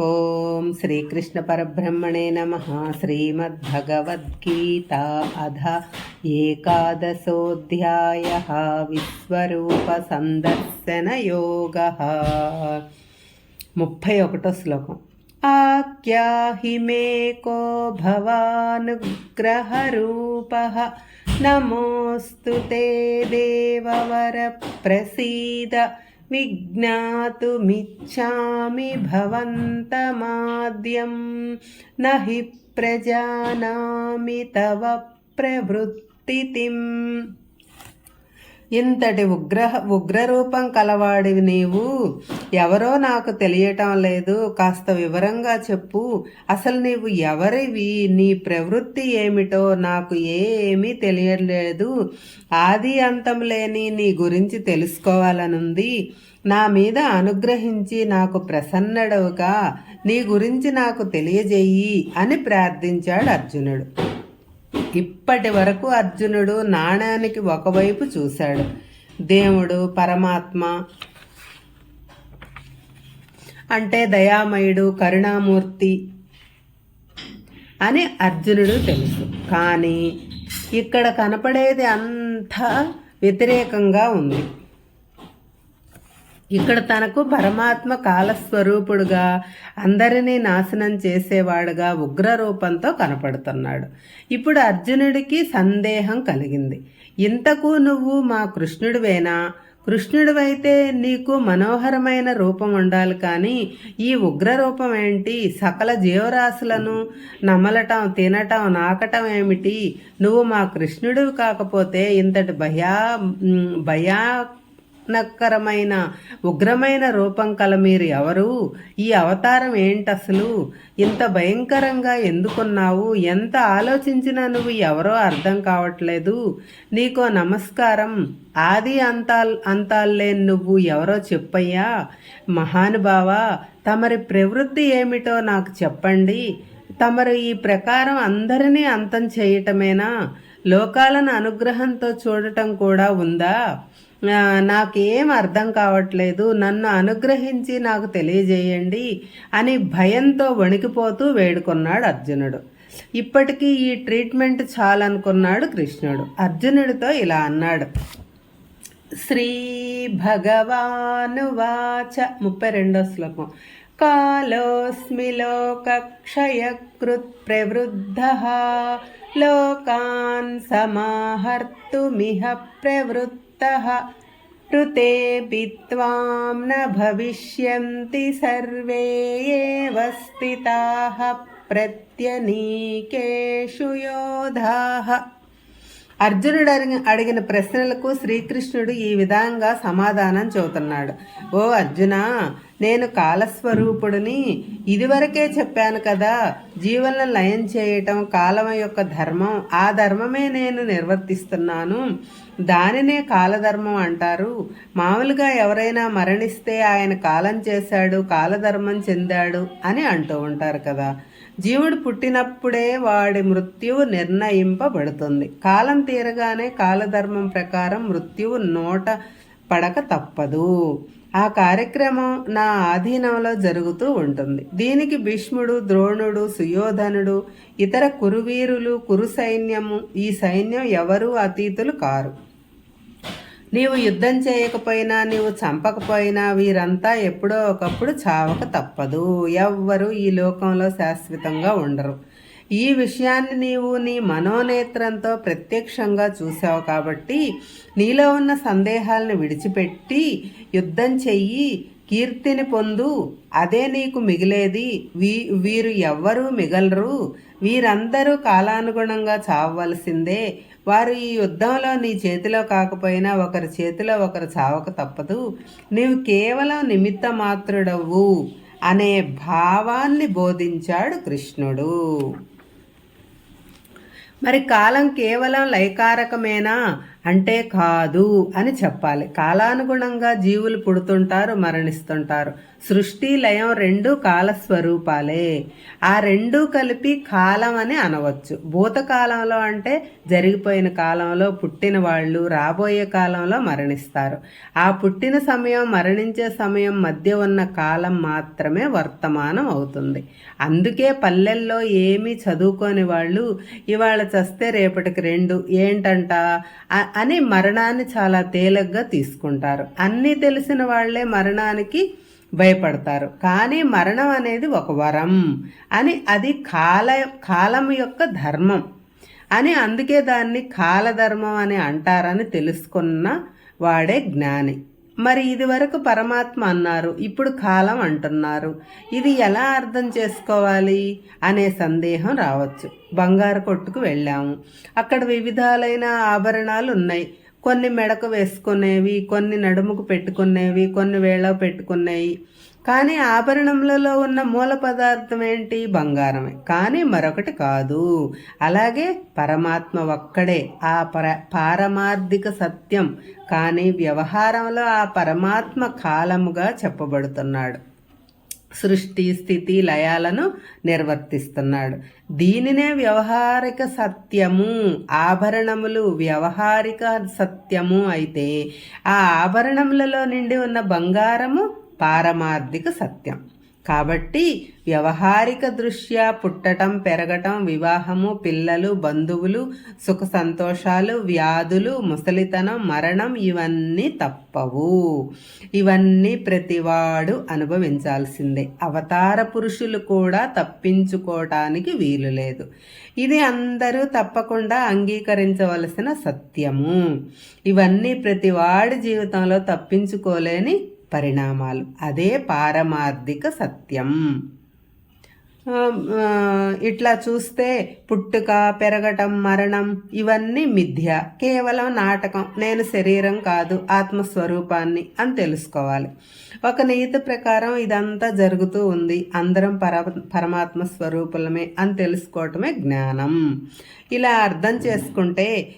ॐ श्रीकृष्णपरब्रह्मणे नमः श्रीमद्भगवद्गीता अध एकादशोऽध्यायः विश्वरूपसन्दर्शनयोगः ముప్పై ఒకటో శ్లోకం ఆఖ్యాహి మే కో భవానుగ్రహరూప నమోస్తు తే దేవవర ప్రసీద विज्ञातुमिच्छामि भवन्तमाद्यं। न हि प्रजानामि तव प्रवृत्तिम् ఇంతటి ఉగ్రహ ఉగ్రరూపం కలవాడివి నీవు. ఎవరో నాకు తెలియటం లేదు. కాస్త వివరంగా చెప్పు. అసలు నీవు ఎవరివి? నీ ప్రవృత్తి ఏమిటో నాకు ఏమీ తెలియలేదు ఆది అంతం లేని నీ గురించి తెలుసుకోవాలనుంది. నా మీద అనుగ్రహించి నాకు ప్రసన్నడవుగా. నీ గురించి నాకు తెలియజేయి అని ప్రార్థించాడు అర్జునుడు. ఇప్పటి వరకు అర్జునుడు నాణానికి ఒకవైపు చూశాడు. దేవుడు పరమాత్మ అంటే దయామయుడు కరుణామూర్తి అని అర్జునుడు తెలుసు. కానీ ఇక్కడ కనపడేది అంతా వ్యతిరేకంగా ఉంది. ఇక్కడ తనకు పరమాత్మ కాలస్వరూపుడుగా అందరినీ నాశనం చేసేవాడుగా ఉగ్ర రూపంతో కనపడుతున్నాడు. ఇప్పుడు అర్జునుడికి సందేహం కలిగింది. ఇంతకు నువ్వు మా కృష్ణుడివేనా? కృష్ణుడివైతే నీకు మనోహరమైన రూపం ఉండాలి కానీ ఈ ఉగ్ర రూపం ఏంటి? సకల జీవరాశులను నమలటం తినటం నాకటం ఏమిటి? నువ్వు మా కృష్ణుడివి కాకపోతే ఇంతటి భయా భయా నక్కరమైన ఉగ్రమైన రూపం కల మీరు ఎవరు? ఈ అవతారం ఏంటసలు ఇంత భయంకరంగా ఎందుకున్నావు? ఎంత ఆలోచించినా నువ్వు ఎవరో అర్థం కావట్లేదు. నీకో నమస్కారం. ఆది అంతాల్ అంతాల్లేని నువ్వు ఎవరో చెప్పయ్యా? మహానుభావ తమరి ప్రవృత్తి ఏమిటో నాకు చెప్పండి. తమరు ఈ ప్రకారం అందరినీ అంతం చేయటమేనా? లోకాలను అనుగ్రహంతో చూడటం కూడా ఉందా? నాకేం అర్థం కావట్లేదు. నన్ను అనుగ్రహించి నాకు తెలియజేయండి అని భయంతో వణికిపోతూ వేడుకున్నాడు అర్జునుడు. ఇప్పటికీ ఈ ట్రీట్మెంట్ చాలనుకున్నాడు కృష్ణుడు. అర్జునుడితో ఇలా అన్నాడు. శ్రీ భగవానువాచ ముప్పై రెండో శ్లోకం. కాలోస్మి లోకక్షయకృత్ ప్రవృద్ధ లోకాన్ సమాహర్తుమిహ युक्तः ऋते विद्वां न भविष्यन्ति सर्वे एव स्थिताः प्रत्यनीकेषु योधाः। అర్జునుడు అడిగిన అడిగిన ప్రశ్నలకు శ్రీకృష్ణుడు ఈ విధంగా సమాధానం చెబుతున్నాడు. ఓ అర్జున నేను కాలస్వరూపుడిని ఇదివరకే చెప్పాను కదా. జీవన లయం చేయటం కాలం యొక్క ధర్మం. ఆ ధర్మమే నేను నిర్వర్తిస్తున్నాను. దానినే కాలధర్మం అంటారు. మామూలుగా ఎవరైనా మరణిస్తే ఆయన కాలం చేశాడు కాలధర్మం చెందాడు అని అంటూ ఉంటారు కదా. జీవుడు పుట్టినప్పుడే వాడి మృత్యువు నిర్ణయింపబడుతుంది. కాలం తీరగానే కాలధర్మం ప్రకారం మృత్యువు నోట పడక తప్పదు. ఆ కార్యక్రమం నా ఆధీనంలో జరుగుతూ ఉంటుంది. దీనికి భీష్ముడు ద్రోణుడు సుయోధనుడు ఇతర కురువీరులు కురు సైన్యము ఈ సైన్యం ఎవరూ అతీతులు కారు. నీవు యుద్ధం చేయకపోయినా నీవు చంపకపోయినా వీరంతా ఎప్పుడో ఒకప్పుడు చావక తప్పదు. ఎవ్వరూ ఈ లోకంలో శాశ్వతంగా ఉండరు. ఈ విషయాన్ని నీవు నీ మనోనేత్రంతో ప్రత్యక్షంగా చూసావు కాబట్టి నీలో ఉన్న సందేహాలను విడిచిపెట్టి యుద్ధం చెయ్యి కీర్తిని పొందు అదే నీకు మిగిలేది. వీ వీరు ఎవ్వరూ మిగలరు. వీరందరూ కాలానుగుణంగా చావవలసిందే. వారు ఈ యుద్ధంలో నీ చేతిలో కాకపోయినా ఒకరి చేతిలో ఒకరు చావక తప్పదు. నీవు కేవలం నిమిత్త మాత్రుడవు అనే భావాన్ని బోధించాడు కృష్ణుడు. మరి కాలం కేవలం లయకారకమేనా? అంటే కాదు అని చెప్పాలి. కాలానుగుణంగా జీవులు పుడుతుంటారు మరణిస్తుంటారు. సృష్టి లయం రెండు కాలస్వరూపాలే. ఆ రెండు కలిపి కాలం అని అనవచ్చు. భూతకాలంలో అంటే జరిగిపోయిన కాలంలో పుట్టిన వాళ్ళు రాబోయే కాలంలో మరణిస్తారు. ఆ పుట్టిన సమయం మరణించే సమయం మధ్య ఉన్న కాలం మాత్రమే వర్తమానం అవుతుంది. అందుకే పల్లెల్లో ఏమీ చదువుకోని వాళ్ళు ఇవాళ చస్తే రేపటికి రెండు ఏంటంట? అని మరణాన్ని చాలా తేలిగ్గా తీసుకుంటారు. అన్నీ తెలిసిన వాళ్ళే మరణానికి భయపడతారు. కానీ మరణం అనేది ఒక వరం అని అది కాల కాలం యొక్క ధర్మం అని అందుకే దాన్ని కాలధర్మం అని అంటారని తెలుసుకున్న వాడే జ్ఞాని. మరి ఇదివరకు పరమాత్మ అన్నారు. ఇప్పుడు కాలం అంటున్నారు. ఇది ఎలా అర్థం చేసుకోవాలి? అనే సందేహం రావచ్చు. బంగారు కొట్టుకు వెళ్ళాము. అక్కడ వివిధాలైన ఆభరణాలు ఉన్నాయి కొన్ని మెడకు వేసుకునేవి కొన్ని నడుముకు పెట్టుకునేవి కొన్ని వేళ పెట్టుకునేవి కానీ ఆభరణములలో ఉన్న మూల పదార్థం ఏంటి? బంగారమే. కానీ మరొకటి కాదు. అలాగే పరమాత్మ ఒక్కడే. ఆ పర పారమార్థిక సత్యం. కానీ వ్యవహారంలో ఆ పరమాత్మ కాలముగా చెప్పబడుతున్నాడు. సృష్టి స్థితి లయాలను నిర్వర్తిస్తున్నాడు. దీనినే వ్యవహారిక సత్యము. ఆభరణములు వ్యవహారిక సత్యము అయితే ఆ ఆభరణములలో నిండి ఉన్న బంగారము పారమార్థిక సత్యం. కాబట్టి వ్యవహారిక దృష్ట్యా పుట్టటం పెరగటం వివాహము పిల్లలు బంధువులు సుఖ సంతోషాలు వ్యాధులు ముసలితనం మరణం ఇవన్నీ తప్పవు. ఇవన్నీ ప్రతివాడు అనుభవించాల్సిందే. అవతార పురుషులు కూడా తప్పించుకోవటానికి వీలు లేదు. ఇది అందరూ తప్పకుండా అంగీకరించవలసిన సత్యము. ఇవన్నీ ప్రతివాడి జీవితంలో తప్పించుకోలేని పరిణామాలు. అదే పారమార్థిక సత్యం. ఇట్లా చూస్తే పుట్టుక పెరగటం మరణం ఇవన్నీ మిథ్య. కేవలం నాటకం. నేను శరీరం కాదు ఆత్మస్వరూపాన్ని అని తెలుసుకోవాలి. ఒక నీతి ప్రకారం ఇదంతా జరుగుతూ ఉంది. అందరం పర పరమాత్మ స్వరూపులమే అని తెలుసుకోవటమే జ్ఞానం. ఇలా అర్థం చేసుకుంటే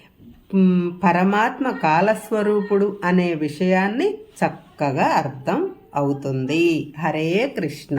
పరమాత్మ కాలస్వరూపుడు అనే విషయాన్ని చక్కగా అర్థం అవుతుంది. హరే కృష్ణ.